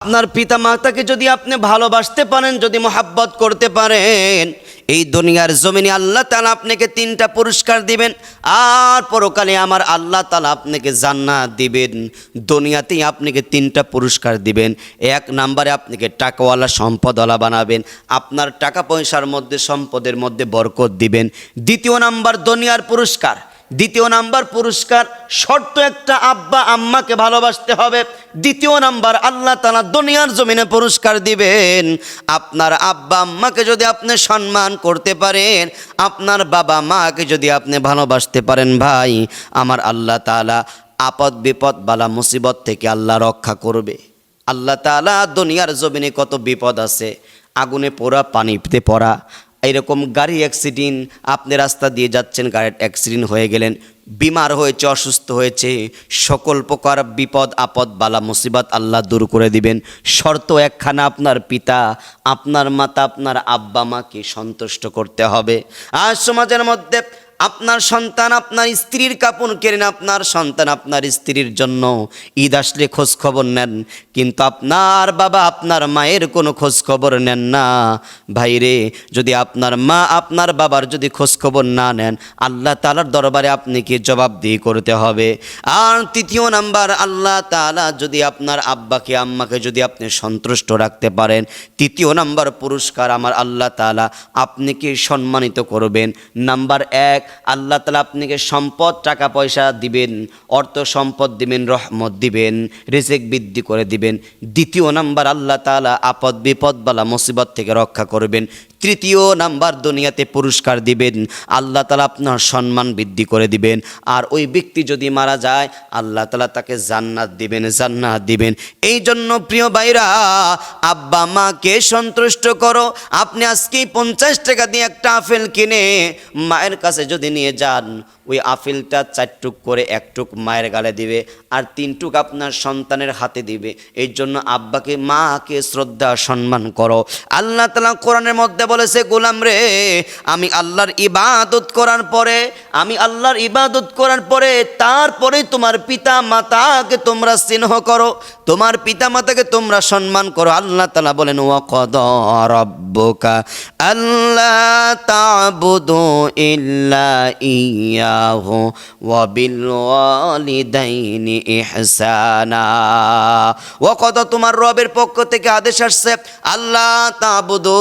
আপনার পিতা মাতাকে যদি আপনি ভালোবাসতে পারেন, যদি মোহাব্বত করতে পারেন, এই দুনিয়ার জমিনে আল্লাহ তালা আপনাকে তিনটা পুরস্কার দিবেন, আর পরকালে আমার আল্লাহ তালা আপনাকে জান্নাত দিবেন। দুনিয়াতেই আপনাকে তিনটা পুরস্কার দিবেন। এক নাম্বারে আপনাকে টাকাওয়ালা সম্পদওয়ালা বানাবেন। আপনার টাকা পয়সার মধ্যে, সম্পদের মধ্যে বরকত দিবেন। দ্বিতীয় নাম্বার, দুনিয়ার পুরস্কার। দ্বিতীয় নাম্বার পুরস্কার, শর্ত একটা আব্বা আম্মাকে ভালোবাসতে হবে। দ্বিতীয় নাম্বার, আল্লাহ তালা দুনিয়ার জমিনে পুরস্কার দিবেন। আপনার আব্বা আম্মাকে যদি আপনি সম্মান করতে পারেন, আপনার বাবা মাকে যদি আপনি ভালোবাসতে পারেন, ভাই, আমার আল্লাহ তালা আপদ বিপদ বালা মুসিবত থেকে আল্লাহ রক্ষা করবে। আল্লাহ তালা দুনিয়ার জমিনে কত বিপদ আছে, আগুনে পোড়া, পানিতে পড়া এরকম গাড়ি অ্যাক্সিডেন্ট আপনি রাস্তা দিয়ে যাচ্ছেন, গাড়ির অ্যাক্সিডেন্ট হয়ে গেলেন, বিমার হয়েছে, অসুস্থ হয়েছে, সকল প্রকার বিপদ, আপদ, বালা, মুসিবত আল্লাহ দূর করে দিবেন। শর্ত একখানা, আপনার পিতা, আপনার মাতা, আপনার আব্বা মাকে সন্তুষ্ট করতে হবে। আর সমাজের মধ্যে আপনার সন্তান আপনার স্ত্রীর কাপড় কেনেন আপনার সন্তান আপনার স্ত্রীর জন্য। ঈদ আসলে খোঁজ খবর নেন, কিন্তু আপনার বাবা আপনার মায়ের কোনো খোঁজ খবর নেন না। ভাইরে, যদি আপনার মা আপনার বাবার যদি খোঁজ খবর না নেন, আল্লাহ তালার দরবারে আপনি আপনাকে জবাবদিহি করতে হবে? আর তৃতীয় নাম্বার, আল্লাহ তালা যদি আপনার আব্বাকে, আম্মাকে যদি আপনি সন্তুষ্ট রাখতে পারেন। তৃতীয় নাম্বার পুরস্কার আমার আল্লাহ তালা আপনাকে সম্মানিত করবেন? নাম্বার এক আল্লাহ তালা আপনাকে সম্পদ, টাকা, পয়সা দিবেন, অর্থ সম্পদ দিবেন, রহমত দিবেন, রিজেক বৃদ্ধি করে দিবেন। দ্বিতীয় নাম্বার আল্লাহ তালা আপদ বিপদ বালা মুসিবত থেকে রক্ষা করবেন। তৃতীয় নাম্বার দুনিয়াতে পুরস্কার দিবেন, আল্লাহ তালা আপনার সম্মান বৃদ্ধি করে দিবেন। আর ওই ব্যক্তি যদি মারা যায়, আল্লাহ তালা তাকে জান্নাত দিবেন জান্নাত দিবেন। এই জন্য প্রিয় ভাইরা, আব্বা মাকে সন্তুষ্ট করো। আপনি আজকেই পঞ্চাশ টাকা দিয়ে একটা আপেল কিনে মায়ের কাছে যদি নিয়ে যান, ওই আপেলটা চারটুক করে একটুক মায়ের গালে দিবে আর তিনটুক আপনার সন্তানের হাতে দিবে। এই জন্য আব্বাকে, মাকে শ্রদ্ধা, সম্মান করো। আল্লাহ তালা কোরআনের মধ্যে বলেছে, গোলাম রে, আমি আল্লাহর ইবাদত করার পরে, আমি আল্লাহর ইবাদত করার পরে তারপরে তোমার পিতা মাতাকে তোমরা স্নেহ করো, তোমার পিতা মাতাকে তোমরা সম্মান করো। আল্লাহ তালা বলেন, ওয়াকদ রব্বকা আল্লাহ তাবুদু ইল্লা ইয়াহু ওয়া বিল ওয়ালিদাইনি ইহসানা। ওয়াকদ তোমার রবের পক্ষ থেকে আদেশ আসছে আল্লাহ তাবুদু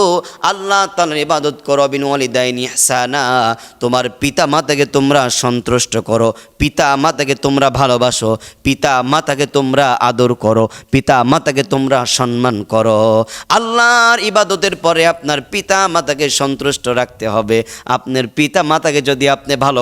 আল্লাহ তাআলার ইবাদত করো বিন ওয়ালিদাইনি ইহসানা। তোমার পিতা মাতাকে তোমরা সন্তুষ্ট করো, পিতা মাতাকে তোমরা ভালোবাসো, পিতা মাতাকে তোমরা আদর করো, পিতা মাতাকে তোমরা সম্মান করো। আল্লাহর ইবাদতের পরে আপনার পিতা মাতাকে সন্তুষ্ট রাখতে হবে। আপনার পিতা মাতাকে যদি আপনি ভালো